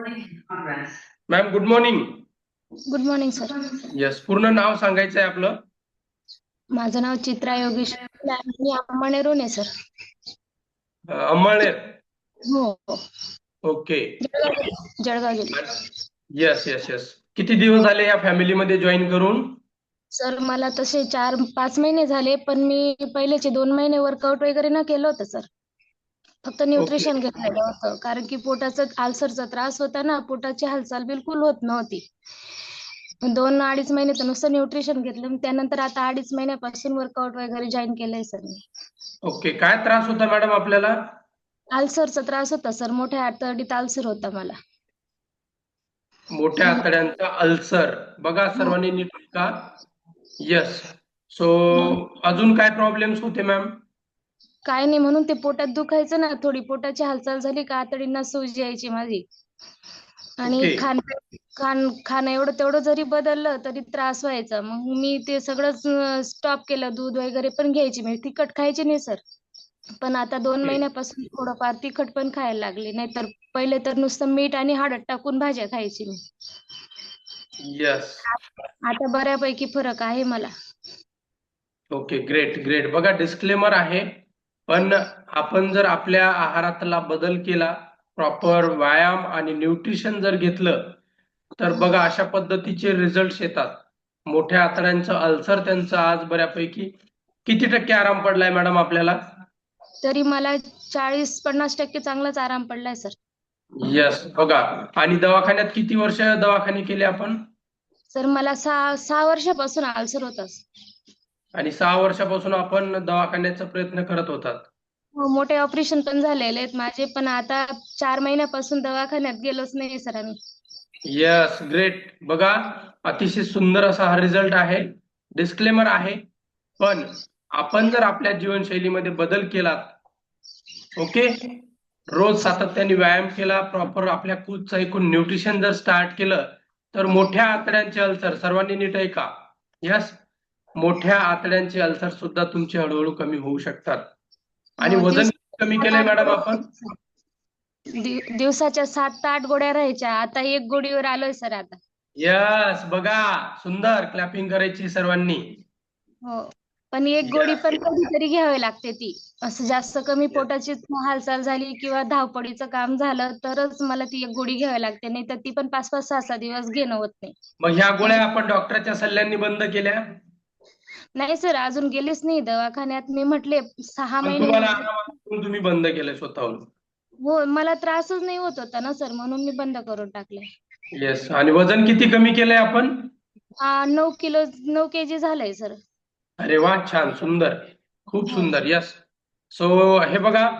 Ma'am good morning good morning sir yes पूर्ण नाव सांगायचं आहे आपलं. माझं नाव चित्रा योगेश मी अंमळनेरहून आहे सर अंमळनेर हो. ओके. जळगाव जळगाव जिल्हा. येस येस येस किती दिवस झाले या फॅमिलीमध्ये जॉईन करून? सर मला तसे चार पाच महिने झाले पण मी पहिलेचे दोन महिने वर्कआउट वगैरे न केलं होतं सर. फक्त न्यूट्रिशन घेतलेलं होतं. कारण की पोटाचा अल्सरचा त्रास होता ना पोटाची हालचाल बिलकुल होत नव्हती. दोन अडीच महिने तर नुसतं न्यूट्रिशन घेतलं त्यानंतर आता अडीच महिन्यापासून वर्कआउट वगैरे जॉईन केलंय सर मी ओके काय त्रास होता मॅडम आपल्याला? अल्सरचा त्रास होता सर. मोठ्या आतरडीत अल्सर होता मला. मोठ्या आतड्यांचा अल्सर. बघा सर्वांनी नीट का येस सो अजून काय प्रॉब्लेम्स होते मॅम काय नाही म्हणून ते पोटात दुखायचं ना. थोडी पोटाची हालचाल झाली का आतडींना सूज यायची माझी. आणि ओके. खाण खाण खाणं एवढं तेवढं जरी बदललं तरी त्रास व्हायचा. मग मी ते सगळं स्टॉप केलं. दूध वगैरे पण घ्यायची. मी तिखट खायची नाही सर. पण आता दोन. महिन्यापासून थोडंफार तिखट पण खायला लागले. नाहीतर पहिले तर नुसतं मीठ आणि हळद टाकून भाज्या खायची मी. येस आता बऱ्यापैकी फरक आहे मला. ओके ग्रेट ग्रेट बघा डिस्क्लेमर आहे. पण आपण जर आपल्या आहारातला बदल केला प्रॉपर व्यायाम आणि न्यूट्रिशन जर घेतलं तर बघा अशा पद्धतीचे रिझल्ट येतात. मोठ्या आतड्यांचं अल्सर त्यांचं आज बऱ्यापैकी किती टक्के आराम पडलाय मॅडम आपल्याला? तरी मला चाळीस पन्नास टक्के चांगलाच आराम पडलाय सर येस बघा. आणि दवाखान्यात किती वर्ष दवाखाने केले आपण? सर मला सहा सहा वर्षापासून अल्सर होता आणि सहा वर्षापासून आपण दवाखान्याचा प्रयत्न करत होतात. हो, मोठे ऑपरेशन पण झालेले आहेत. माझे पण आता चार महिन्यापासून दवाखान्यात गेलोच नाही सर आम्ही. येस ग्रेट बघा अतिशय सुंदर असा हा रिझल्ट आहे. डिस्क्लेमर आहे. पण आपण जर आपल्या जीवनशैलीमध्ये बदल केला ओके रोज सातत्याने व्यायाम केला प्रॉपर आपल्या कूचचं ऐकून न्यूट्रिशन जर स्टार्ट केलं तर मोठ्या आतड्यांचे अल्सर सर्वांनी नीट ऐका. यस मोठ्या आतड्यांचे अल्सर सुद्धा तुमचे हळूहळू कमी होऊ शकतात. आणि हो, वजन कमी केलंय मॅडम आपण? दिव- दिवसाच्या सात ते आठ गोळ्या राहायच्या. आता एक गोळीवर आलोय सर आता. यस बघा सुंदर क्लॅपिंग करायची सर्वांनी. हो पण एक गोळी पण कधीतरी घ्यावी लागते ती. असं जास्त कमी पोटाची हालचाल झाली किंवा धावपळीचं काम झालं तरच मला ती एक गोळी घ्यावी लागते. नाही तर ती पण पाच पाच सहा सहा दिवस घेणं होत नाही. मग ह्या गोळ्या आपण डॉक्टरच्या सल्ल्याने बंद केल्या? नाही सर अजून गेलेच नाही दवाखान्यात. मी म्हटले सहा पण महिने तुम्हाला तुम्ही बंद केलं स्वतःहून. हो मला त्रासच नाही होत होता ना सर म्हणून मी बंद करून टाकले येस आणि वजन किती कमी केलंय आपण? आ, नऊ किलो नऊ केजी झालंय सर. अरे वा छान सुंदर. खूप सुंदर यस सो हे बघा